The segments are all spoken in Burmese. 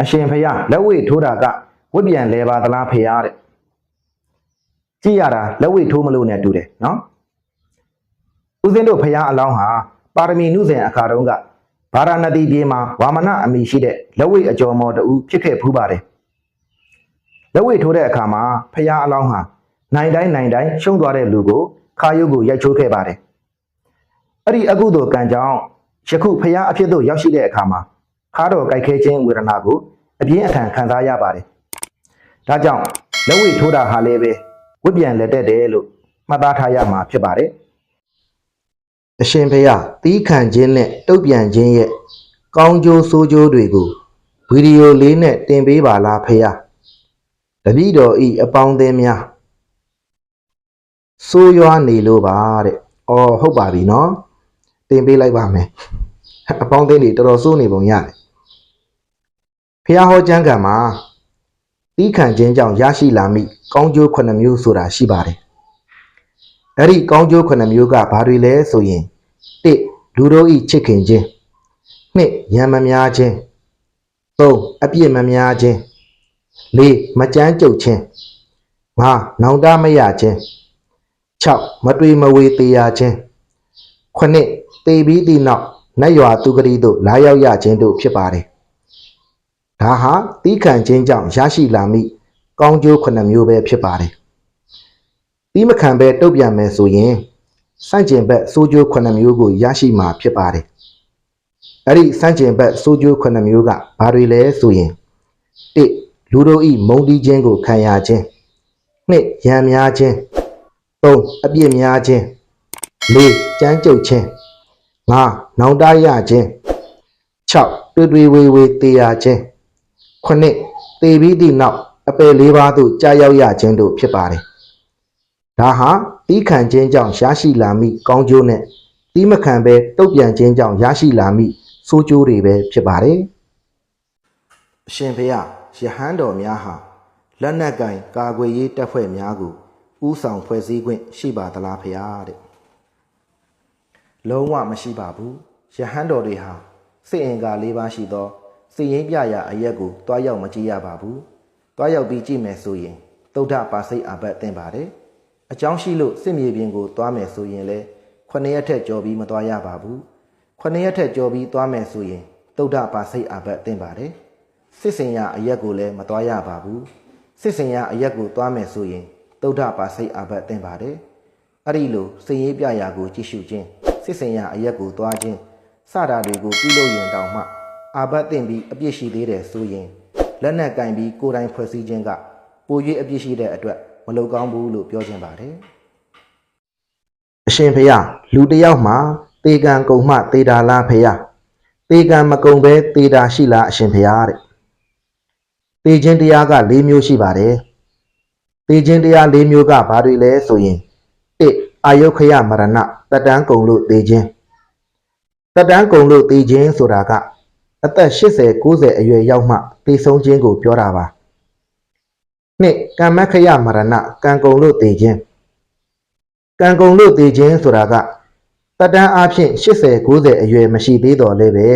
အရှင်ဖျားလက်ဝိထိုးတာကဝတ်ပြန်လဲပါသလားဖျားတဲ့ကြည့်ရတာလက်ဝိထိုးမလို့နဲ့တူတယ်နော်ဦးဇင်းတို့ဖျားအလောင်းဟာပါရမီနုစဉ်အခါတုန်းကဗာရာဏသီပြည်မှာဝါမနအမိရှိတဲ့လက်ဝိအကျော်မော်တူဖြစ်ခဲ့ဖူးပါတယ်လက်ဝိထိုးတဲ့အခါမှာဖျားအလောင်းဟာနိုင်တိုင်းနိုင်တိုင်းရှုံးသွားတဲ့လူကိုခါယုတ်ကိုရိုက်ချိုးခဲ့ပါတယ်အဲ့ဒီအကုသိုလ်ကံကြောင့်ယခုဖျားအဖြစ်သို့ရောက်ရှိတဲ့အခါမှာ ခါတော်ကြိုက်ခဲခြင်းဝေဒနာကိုအပြင်းအထန်ခံစားရပါတယ်ဒါကြောင့်လက်ဝိထိုးတာဟာလည်းပဲဝတ်ပြန်လက်တက်တယ်လို့မှတ်သားထားရမှာဖြစ်ပါတယ်အရှင်ဖေယသီးခံခြင်းနဲ့တုတ်ပြန်ခြင်းရဲ့ကောင်းကျိုးဆိုးကျိုးတွေကိုဗီဒီယိုလေးနဲ့တင်ပေးပါလားဖေယတပည့်တော်ဤအပေါင်းအသင်းများဆိုးရွားနေလို့ပါတဲ့။အော်ဟုတ်ပါပြီနော်။တင်ပေးလိုက်ပါမယ်။အပေါင်းအသင်းတွေတော်တော်ဆိုးနေပုံရတယ်။ ဖះဟောကျမ်းကံမှာသီးခံခြင်းကြောင့်ရရှိလာမိကောင်းကျိုးခုနှစ်မျိုးဆိုတာရှိပါတယ်။အဲ့ဒီကောင်းကျိုးခုနှစ်မျိုးကဘာတွေလဲဆိုရင်၁လူတို့ဤချစ်ခင်ခြင်း၂ရံမများခြင်း၃အပြစ်မများခြင်း၄မကြမ်းကြုတ်ခြင်း၅နောင်တမရခြင်း၆မတွေ့မဝေသေးရခြင်း9တေပြီးသည့်နောက်နတ်ရွာသူဂရီတို့လာရောက်ရခြင်းတို့ဖြစ်ပါတယ် ဒါဟာတီးခံခြင်းကြောင့်ရရှိလာမိကောင်းကျိုးခုနှစ်မျိုးပဲဖြစ်ပါတယ်တီးမခံပဲတုတ်ပြန်မယ်ဆိုရင်စန့်ကျင်ဘက်စိုးကျိုးခုနှစ်မျိုးကိုရရှိမှာဖြစ်ပါတယ်။အဲ့ဒီစန့်ကျင်ဘက်စိုးကျိုးခုနှစ်မျိုးကဘာတွေလဲဆိုရင်၁လူတို့ဤမုံတီးခြင်းကိုခံရခြင်း၂ရံများခြင်း၃အပြစ်များခြင်း၄ကြမ်းကြုတ်ခြင်း၅နောင်တရခြင်း၆တွေ့တွေ့ဝေဝေတေရခြင်း 9တေပြီးသည့်နောက်အပယ်လေးပါးသို့ကြာရောက်ရခြင်းတို့ဖြစ်ပါတယ်။ဒါဟာတီးခံခြင်းကြောင့်ရရှိလာမိကောင်းကျိုးနဲ့တီးမခံပဲတုတ်ပြန်ခြင်းကြောင့်ရရှိလာမိဆိုးကျိုးတွေပဲဖြစ်ပါတယ်။အရှင်ဖေယယဟန်တော်များဟာလက်နက်ကင်ကာကွယ်ရေးတပ်ဖွဲ့များကိုဥဆောင်ဖွဲ့စည်းခွင့်ရှိပါသလားဖေယတဲ့။လုံးဝမရှိပါဘူး။ယဟန်တော်တွေဟာစိတ်အင်္ဂါ၄ပါးရှိသော စိတ်ရင်းပြရာအရက်ကိုတွားရောက်မကြည့်ရပါဘူး။တွားရောက်ပြီးကြည့်မယ်ဆိုရင်သုဒ္ဓပါစိတ်အဘတ်တင်ပါတယ်။အကြောင်းရှိလို့စစ်မြေပြင်ကိုတွားမယ်ဆိုရင်လည်းခုနှစ်ရက်ထက်ကြော်ပြီးမတွားရပါဘူး။ခုနှစ်ရက်ထက်ကြော်ပြီးတွားမယ်ဆိုရင်သုဒ္ဓပါစိတ်အဘတ်တင်ပါတယ်။စစ်စင်ရအရက်ကိုလည်းမတွားရပါဘူး။စစ်စင်ရအရက်ကိုတွားမယ်ဆိုရင်သုဒ္ဓပါစိတ်အဘတ်တင်ပါတယ်။အဲ့ဒီလိုစင်ရေးပြရာကိုကြည့်ရှုခြင်းစစ်စင်ရအရက်ကိုတွားခြင်းစတာတွေကိုပြုလုပ်ရင်တောင်မှ အာဘတ်တင်ပြီးအပြစ်ရှိသေးတယ်ဆိုရင်လက်နက်ကင်ပြီးကိုယ်တိုင်ဖွဲ့စည်းခြင်းကပို၍အပြစ်ရှိတဲ့အတွက်မလုံကောင်းဘူးလို့ပြောခြင်းပါတယ်အရှင်ဖေယလူတစ်ယောက်မှာတေကံကုံမှတေတာလားဖေယတေကံမကုံပဲတေတာရှိလားအရှင်ဖေယတဲ့တေခြင်းတရားက၄မျိုးရှိပါတယ်တေခြင်းတရား၄မျိုးကဘာတွေလဲဆိုရင်၁အာယုခယမရဏတတန်းကုံလို့တေခြင်းတတန်းကုံလို့တေခြင်းဆိုတာက အသက်80 90အရွယ်ရောက်မှတေဆုံးခြင်းကိုပြောတာပါနှစ်ကမ္မခယမရဏကံကုံလို့တေခြင်းကံကုံလို့တေခြင်းဆိုတာကတတန်းအားဖြင့်80 90အရွယ်မရှိသေးတော့လည်းပဲ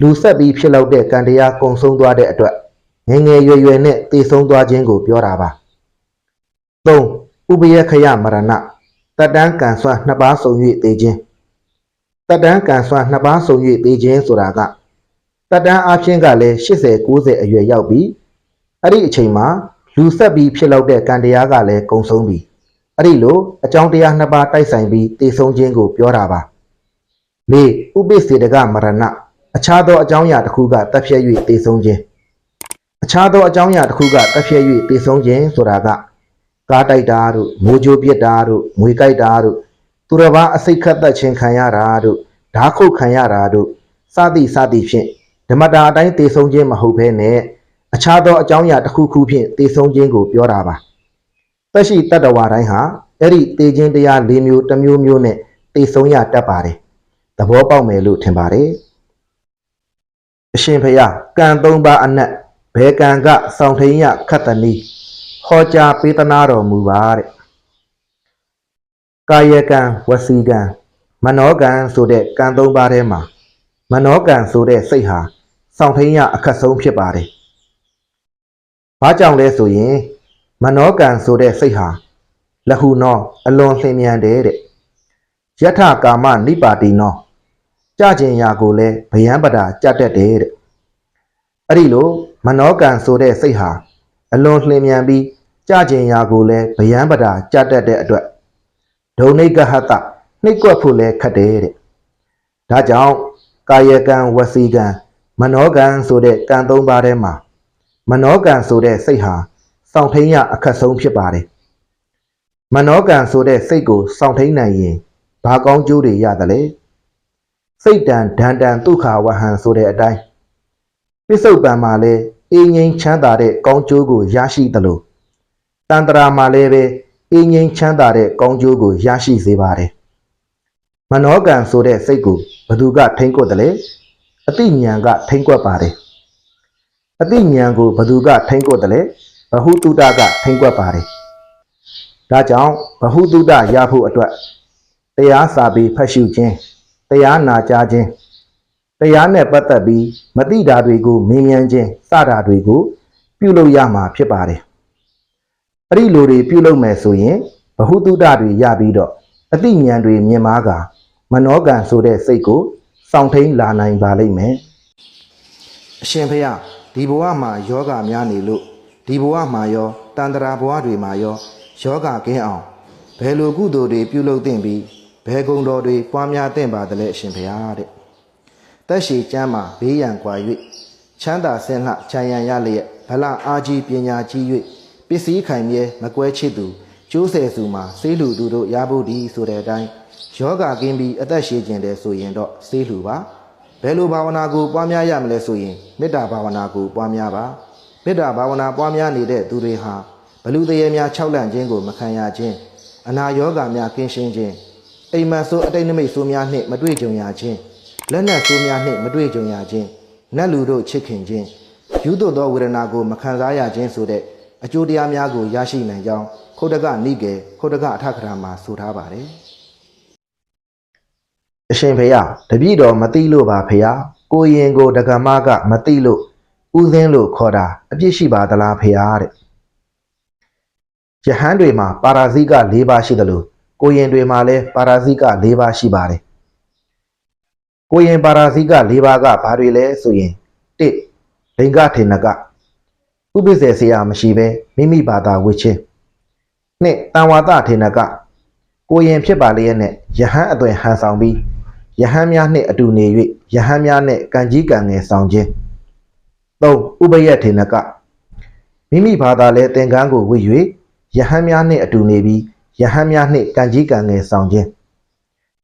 လူဆက်ပြီးဖြစ်လောက်တဲ့ကံတရားကုံဆုံးသွားတဲ့အတွက်ငယ်ငယ်ရွယ်ရွယ်နဲ့တေဆုံးသွားခြင်းကိုပြောတာပါ၃ဥပယခယမရဏတတန်းကံစွာနှစ်ပါးစုံ၍တေခြင်းတတန်းကံစွာနှစ်ပါးစုံ၍တေခြင်းဆိုတာက တတန်းအားဖြင့်ကလည်း80 90အရွယ်ရောက်ပြီးအဲ့ဒီအချိန်မှာလူဆက်ပြီးဖြစ်လောက်တဲ့ကံတရားကလည်းကုံဆုံးပြီအဲ့ဒီလိုအကြောင်းတရားနှစ်ပါးတိုက်ဆိုင်ပြီးတည်ဆုံးခြင်းကိုပြောတာပါ၄ဥပိ္ပေတကမရဏအခြားသောအကြောင်းအရာတစ်ခုကတက်ဖြတ်၍တည်ဆုံးခြင်းအခြားသောအကြောင်းအရာတစ်ခုကတက်ဖြတ်၍တည်ဆုံးခြင်းဆိုတာကကားတိုက်တာတို့မိုးကြိုးပစ်တာတို့ငွေကြိုက်တာတို့သူတစ်ပါးအစိတ်ခတ်သက်ခြင်းခံရတာတို့ဓာခုတ်ခံရတာတို့စသည်စသည်ဖြင့် ဓမ္မတာအတိုင်းတည်ဆုံးခြင်းမဟုတ်ဘဲနဲ့အခြားသောအကြောင်းအရာတစ်ခုခုဖြင့်တည်ဆုံးခြင်းကိုပြောတာပါတက်ရှိတတ္တဝါတိုင်းဟာအဲ့ဒီတည်ခြင်းတရား၄မျိုးတစ်မျိုးမျိုးနဲ့တည်ဆုံးရတတ်ပါတယ်သဘောပေါက်မယ်လို့ထင်ပါတယ်အရှင်ဖျားကံ၃ပါးအနက်ဘယ်ကံကစောင့်ထိန်ရခတ်တနီးဟောကြားပေးသနာတော်မူပါတဲ့ကာယကံဝစီကံမနောကံဆိုတဲ့ကံ၃ပါးထဲမှာမနောကံဆိုတဲ့စိတ်ဟာ စောင့်ထိန်ရအခက်ဆုံးဖြစ်ပါတယ်။ဘာကြောင့်လဲဆိုရင်မနောကံဆိုတဲ့စိတ်ဟာလဟုနောအလွန်လင်းမြန်တယ်တဲ့။ယထကာမနိပါတိနောကြကျင်ရာကိုလည်းဗယံပတာကြတတ်တယ်တဲ့။အဲ့ဒီလိုမနောကံဆိုတဲ့စိတ်ဟာအလွန်လင်းမြန်ပြီးကြကျင်ရာကိုလည်းဗယံပတာကြတတ်တဲ့အတွက်ဒုံနိကဟတနှိပ်ကွက်ဖို့လည်းခက်တယ်တဲ့။ဒါကြောင့်ကာယကံဝစီကံ မနောကံဆိုတဲ့ကံသုံးပါးထဲမှာမနောကံဆိုတဲ့စိတ်ဟာစောင့်ထိန်ရအခက်ဆုံးဖြစ်ပါတယ်။မနောကံဆိုတဲ့စိတ်ကိုစောင့်ထိန်နိုင်ရင်ဘာကောင်းကျိုးတွေရတယ်လဲ။စိတ်တန်ဒန်တန်ဒုက္ခဝဟံဆိုတဲ့အတိုင်းပိစုတ်ပံမှာလည်းအင်းငိမ့်ချမ်းသာတဲ့ကောင်းကျိုးကိုရရှိသလိုတန်တရာမှာလည်းပဲအင်းငိမ့်ချမ်းသာတဲ့ကောင်းကျိုးကိုရရှိစေပါတယ်။မနောကံဆိုတဲ့စိတ်ကိုဘသူကထိမ့်ကွက်တယ်လဲ။ အတိညာဏ်ကထိမ့်ကွက်ပါတယ်။အတိညာဏ်ကိုဘသူကထိမ့်ကွက်တယ်လဲ။ဘဟုတုတကထိမ့်ကွက်ပါတယ်။ဒါကြောင့်ဘဟုတုတရဖို့အတွက်တရားစာပေဖတ်ရှုခြင်းတရားနာကြားခြင်းတရားနဲ့ပတ်သက်ပြီးမတိတာတွေကိုမင်းမြန်းခြင်းစတာတွေကို ပြုလုပ်ရမှာဖြစ်ပါတယ်။အဲ့ဒီလိုတွေပြုလုပ်မယ်ဆိုရင်ဘဟုတုတတွေရပြီးတော့အတိဉာဏ်တွေမြင်မာကမနောကံဆိုတဲ့စိတ်ကို စောင့်ထိန်လာနိုင်ပါလိမ့်မယ်။အရှင်ဖေယဒီဘဝမှာယောဂများနေလို့ဒီဘဝမှာရောတန်တရာဘဝတွေမှာရောယောဂကင်းအောင်ဘယ်လိုကုသိုလ်တွေပြုလုပ်သင့်ပြီးဘယ်ကုံတော်တွေပွားများသင့်ပါသလဲအရှင်ဖေယတဲ့။တက်ရှိကျမ်းမှာဘေးရန်ကွာ၍ချမ်းသာဆင်းလှခြံရန်ရလျက်ဗလအာကြီးပညာကြီး၍ပစ္စည်းခိုင်မြဲမကွဲချစ်သူကျိုးဆယ်စုမှာဆေးလူသူတို့ရဖို့ဒီဆိုတဲ့အတိုင်း ယောဂကင်းပြီးအသက်ရှည်ခြင်းတဲ့ဆိုရင်တော့ဆေးလူပါဘယ်လိုဘာဝနာကိုပွားများရမလဲဆိုရင်မေတ္တာဘာဝနာကိုပွားများပါမေတ္တာဘာဝနာပွားများနေတဲ့သူတွေဟာဘလူတရေများ၆လန့်ခြင်းကိုမခံရခြင်းအနာယောဂများကင်းရှင်းခြင်းအိမ်မက်ဆိုးအတိတ်နမိတ်ဆိုးများနှင့်မတွေ့ကြုံရခြင်းလက်နက်ဆိုးများနှင့်မတွေ့ကြုံရခြင်းနတ်လူတို့ချစ်ခင်ခြင်းယူသွသောဝေဒနာကိုမခံစားရခြင်းဆိုတဲ့အကျိုးတရားများကိုရရှိနိုင်ကြောင်းခုတ်တကနိကေခုတ်တကအထကရာမှာဆိုထားပါတယ် အရှင်ဖေယတပည့်တော်မသိလို့ပါဖေယကိုရင်ကိုဒကမကမသိလို့ဥသင်းလို့ခေါ်တာအပြစ်ရှိပါသလားဖေယတဲ့ယဟန်တွေမှာပါရာဇိက၄ပါးရှိတယ်လို့ကိုရင်တွေမှာလည်းပါရာဇိက၄ပါးရှိပါတယ်ကိုရင်ပါရာဇိက၄ပါးကဘာတွေလဲဆိုရင်၁ဒိင်္ဂထေနကဥပ္ပစေဆရာမရှိဘဲမိမိဘာသာဝစ်ချင်းနှစ်တန်ဝါသထေနကကိုရင်ဖြစ်ပါလျက်နဲ့ယဟန်အသွင်ဟန်ဆောင်ပြီး ယဟန်များနှင့်အတူနေ၍ယဟန်များနှင့်ကံကြီးကံငယ်ဆောင်ခြင်းသုံးဥပယထေနကမိမိဘာသာလဲသင်္ကန်းကိုဝစ်၍ယဟန်များနှင့်အတူနေပြီးယဟန်များနှင့်ကံကြီးကံငယ်ဆောင်ခြင်း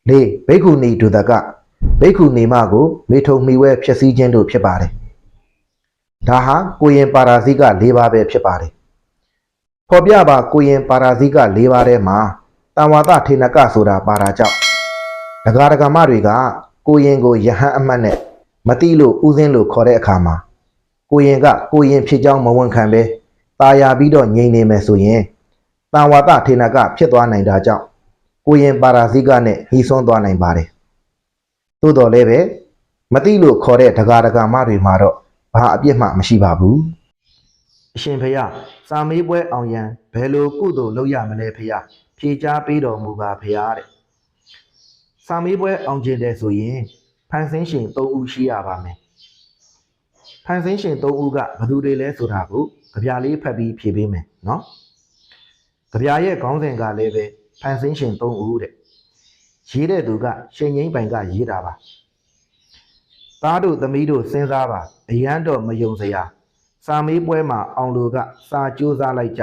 လေးဘိက္ခုနီဒုတကဘိက္ခုနီမကိုမေထုံမိဝဲဖြစ်စည်းခြင်းတို့ဖြစ်ပါတယ်ဒါဟာကိုရင်ပါရာဇိက၄ပါးပဲဖြစ်ပါတယ်ဖော်ပြပါကိုရင်ပါရာဇိက၄ပါးထဲမှာတံဝါသထေနကဆိုတာပါတာကြောင့် ဒဂါဒဂမတွေကကိုရင်ကိုယဟန်အမတ်နဲ့မတိလို့ဥစဉ်လို့ခေါ်တဲ့အခါမှာကိုရင်ကကိုရင်ဖြစ်ကြောင်းမဝန်ခံပဲตาယာပြီးတော့ငြိမ်နေမယ်ဆိုရင်တံဝါသထေနကဖြစ်သွားနိုင်တာကြောင့်ကိုရင်ပါရာဇိကနဲ့ညှိစွန်းသွားနိုင်ပါတယ်သို့တော်လည်းပဲမတိလို့ခေါ်တဲ့ဒဂါဒဂမတွေမှာတော့ဘာအပြစ်မှမရှိပါဘူးအရှင်ဖေယစာမေးပွဲအောင်ရန်ဘယ်လိုကုသိုလ်လုပ်ရမလဲဖေယဖြေချပေးတော်မူပါဖေယတဲ့ စာမေးပွဲအောင်ကျင်တယ်ဆိုရင်ဖန်ဆင်းရှင်၃ဦးရှိရပါမယ်ဖန်ဆင်းရှင်၃ဦးကဘယ်သူတွေလဲဆိုတာကိုကြပြလေးဖတ်ပြီးဖြေပေးမယ်နော်ကြပြရဲ့ခေါင်းစဉ်ကလည်းပဲဖန်ဆင်းရှင်၃ဦးတဲ့ရေးတဲ့သူကရှင်ငိမ့်ပိုင်ကရေးတာပါသားတို့သမီးတို့စဉ်းစားပါအရန်တော့မယုံစရာစာမေးပွဲမှာအောင်လူကစာကြိုးစားလိုက်ကြ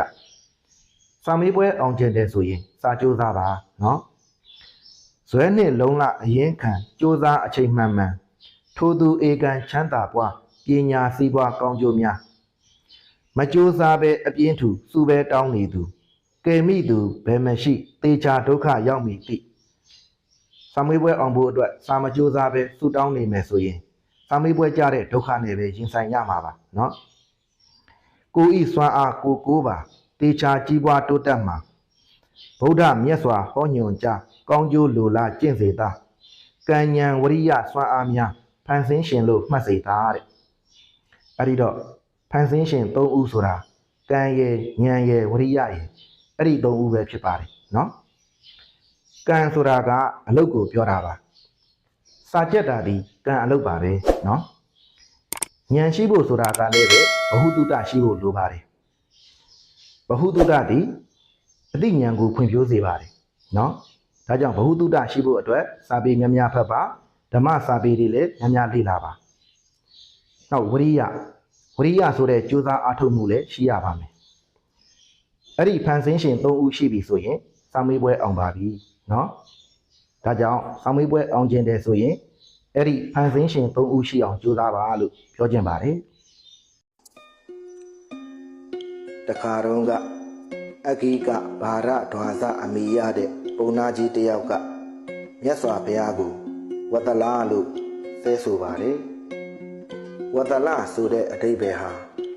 စာမေးပွဲအောင်ကျင်တယ်ဆိုရင်စာကြိုးစားပါနော် ဇွဲနှစ်လုံးလအရင်ခံကြိုးစားအချိန်မှန်မှန်ထိုသူဧကန်ချမ်းသာပွားပညာစည်းပွားကောင်းကျိုးများမကြိုးစားပဲအပြင်းထူစူပဲတောင်းနေသူကယ်မိသူဘယ်မရှိတေချာဒုက္ခရောက်မိသိစာမေးပွဲအောင်ဖို့အတွက်စာမကြိုးစားပဲစူတောင်းနေမယ်ဆိုရင်စာမေးပွဲကြတဲ့ဒုက္ခနဲ့ပဲရင်ဆိုင်ရမှာပါเนาะကိုဤစွမ်းအားကိုကိုပါတေချာကြီးပွားတိုးတက်မှာ ဗုဒ္ဓမြတ်စွာဟောညွှန်ကြားကောင်းကျိုးလိုလားကျင့်စေတာကံဉဏ်ဝရိယစွမ်းအားများဖန်ဆင်းရှင်လို့မှတ်စေတာတဲ့အဲ့ဒီတော့ဖန်ဆင်းရှင်၃ဦးဆိုတာကံရယ်ဉာဏ်ရယ်ဝရိယရယ်အဲ့ဒီ၃ဦးပဲဖြစ်ပါတယ်နော်ကံဆိုတာကအလုတ်ကိုပြောတာပါစာကြက်တာဒီကံအလုတ်ပါပဲနော်ဉာဏ်ရှိဖို့ဆိုတာကလည်းပဲဘ ഹു တုတရှိဖို့လိုပါတယ်ဘ ഹു တုတဒီ အသိဉာဏ်ကိုဖွံ့ဖြိုးစေပါတယ်နော်ဒါကြောင့်ဘ ഹു တုတရှိဖို့အတွက်စာပေများများဖတ်ပါဓမ္မစာပေတွေလည်းများများလေ့လာပါနောက်ဝရိယဝရိယဆိုတဲ့ကြိုးစားအားထုတ်မှုလည်းရှိရပါမယ်အဲ့ဒီဖန်ဆင်းရှင်၃ဦးရှိပြီဆိုရင်စာမေးပွဲအောင်ပါပြီနော်ဒါကြောင့်စာမေးပွဲအောင်ခြင်းတယ်ဆိုရင်အဲ့ဒီဖန်ဆင်းရှင်၃ဦးရှိအောင်ကြိုးစားပါလို့ပြောချင်ပါတယ်တခါတော့က အဂိကဘာရဒွါစအမိရတဲ့ပုံနာကြီးတယောက်ကမြတ်စွာဘုရားကိုဝတ္တလာလို့သဲဆိုပါတယ်ဝတ္တလဆိုတဲ့အတိတ်ပဲဟာ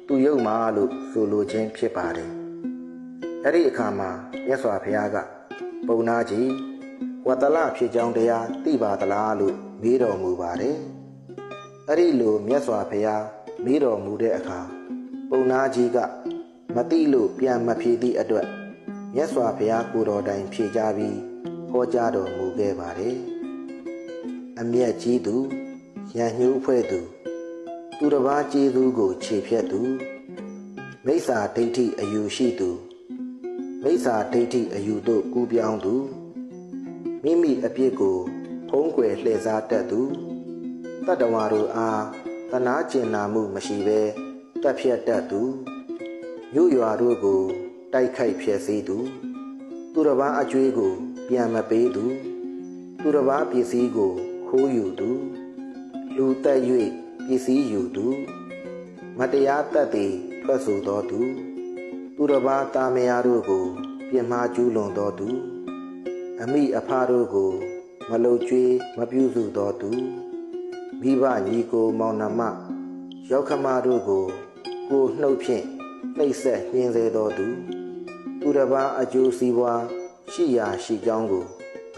သူယုတ်မာလို့ဆိုလိုခြင်းဖြစ်ပါတယ်။အဲ့ဒီအခါမှာမြတ်စွာဘုရားကပုံနာကြီးဝတ္တလဖြစ်ကြောင်းတရားသိပါသလားလို့မေးတော်မူပါတယ်။အဲ့ဒီလိုမြတ်စွာဘုရားမေးတော်မူတဲ့အခါပုံနာကြီးက မသိလို့ပြန်မဖြေသည့်အတွက်မြတ်စွာဘုရားကိုယ်တော်တိုင်ဖြေကြပြီးဟောကြားတော်မူခဲ့ပါတယ်။အမျက်ကြီးသူရန်ညှိုးဖွဲ့သူ သူတစ်ပါးကျေးဇူးကိုခြေဖြတ်သူမိစ္ဆာဒိဋ္ဌိအယူရှိသူမိစ္ဆာဒိဋ္ဌိအယူတို့ကူးပြောင်းသူမိမိအပြစ်ကိုဖုံးကွယ်လှည့်စားတတ်သူတတ္တဝါတို့အားတနာကျင်နာမှုမရှိဘဲတက်ဖြတ်တတ်သူ မြို့ရွာတို့ကို တိုက်ခိုက်ဖျက်ဆီးသူ သူတစ်ပါးအကျွေးကို ပြန်မပေးသူ သူတစ်ပါးပစ္စည်းကို ခိုးယူသူ လူတက်၍ပစ္စည်းယူသူ မတရားတတ်သည်ထွက်ဆိုတော်သူ သူတစ်ပါးတာမယာတို့ကို ပြင်းမှားကျူးလွန်တော်သူ အမိအဖတို့ကို မလုံကျွေးမပြုစုတော်သူမိဘညီကိုမောင်နှမရောက်ခမတို့ကို ကိုနှုတ်ဖြင့် နှိပ်ဆက်ညှင်းစေတော်သူသူတစ်ပါးအကျိုးစီးပွားရှိရာရှိကြောင်းကို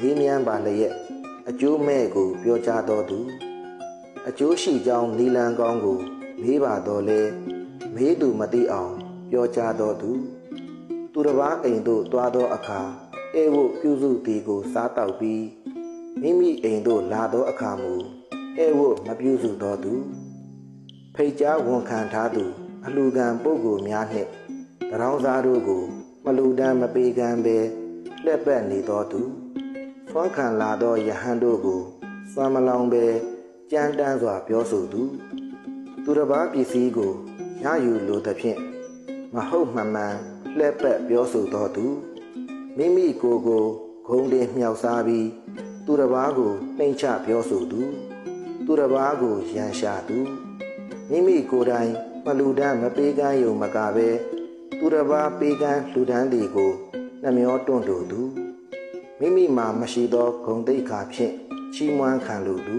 လေးမြန်းပါလျက်အကျိုးမဲ့ကိုပြောကြားတော်သူအကျိုးရှိကြောင်းနီလန်ကောင်းကိုမေးပါတော့လဲမေးသူမသိအောင်ပြောကြားတော်သူသူတစ်ပါးအိမ်သို့တွားသောအခါအဲဝတ်ပြုစုသည်ကိုစားတောက်ပြီးမိမိအိမ်သို့လာသောအခါမူအဲဝတ်မပြုစုတော်သူဖိတ်ကြားဝန်ခံထားသူ အလူကံပုဂ္ဂိုလ်များနှင့်တရောင်းစားတို့ကိုမလူဒန်းမပေးကမ်းပဲလက်ပတ်နေတော်သူဆွမ်းခံလာသောယဟန်တို့ကိုစွမ်းမလောင်ပဲကြမ်းတမ်းစွာပြောဆိုသူသူတစ်ပါးပစ္စည်းကိုရယူလိုသဖြင့်မဟုတ်မှန်မှန်လှည့်ပတ်ပြောဆိုတော်သူမိမိကိုယ်ကိုဂုံတင်မြောက်စားပြီးသူတစ်ပါးကိုနှိမ်ချပြောဆိုသူသူတစ်ပါးကိုရန်ရှာသူမိမိကိုယ်တိုင် မလူဒန်းမပေးကမ်းယုံမကပဲသူတစ်ပါးပေးကမ်းလူဒန်းသည်ကိုနှမျောတွန့်တူသူမိမိမှာမရှိသောဂုံတိတ်ခါဖြင့်ချီးမွမ်းခံလိုသူ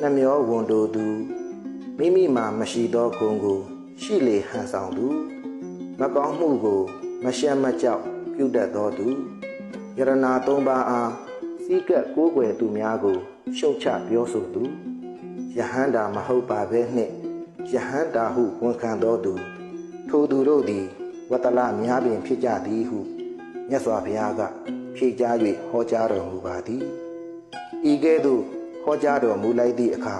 နှမျောဝန်တိုသူမိမိမှာမရှိသောဂုဏ်ကိုရှိလေဟန်ဆောင်သူမကောင်းမှုကိုမရှက်မကြောက်ပြုတတ်သောသူယရနာသုံးပါးအားစီးကပ်ကိုးကွယ်သူများကိုရှုတ်ချပြောဆိုသူယဟန္တာမဟုတ်ပါဘဲနှင့် ယဟန္တာဟုဝန်ခံသောသူထိုသူတို့သည်ဝတ္တလများပင်ဖြစ်ကြသည်ဟုမြတ်စွာဘုရားက ဖြေကြား၍ဟောကြားတော်မူပါသည်ဤကဲ့သို့ဟောကြားတော်မူလိုက်သည့်အခါ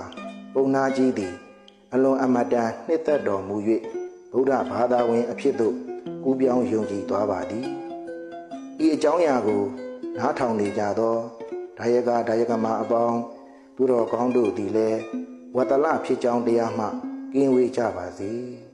ပုံနာကြီးသည် အလွန်အမတန်နှစ်သက်တော်မူ၍ဗုဒ္ဓဘာသာဝင် အဖြစ်သို့ကူးပြောင်းယုံကြည်သွားပါသည်ဤအကြောင်းအရာကိုနားထောင်နေကြသောဒါယကဒါယကမအပေါင်းသူတော်ကောင်းတို့သည်လည်းဝတ္တလဖြစ်ကြောင်းတရားမှ ကင်းဝေးကြပါစေ။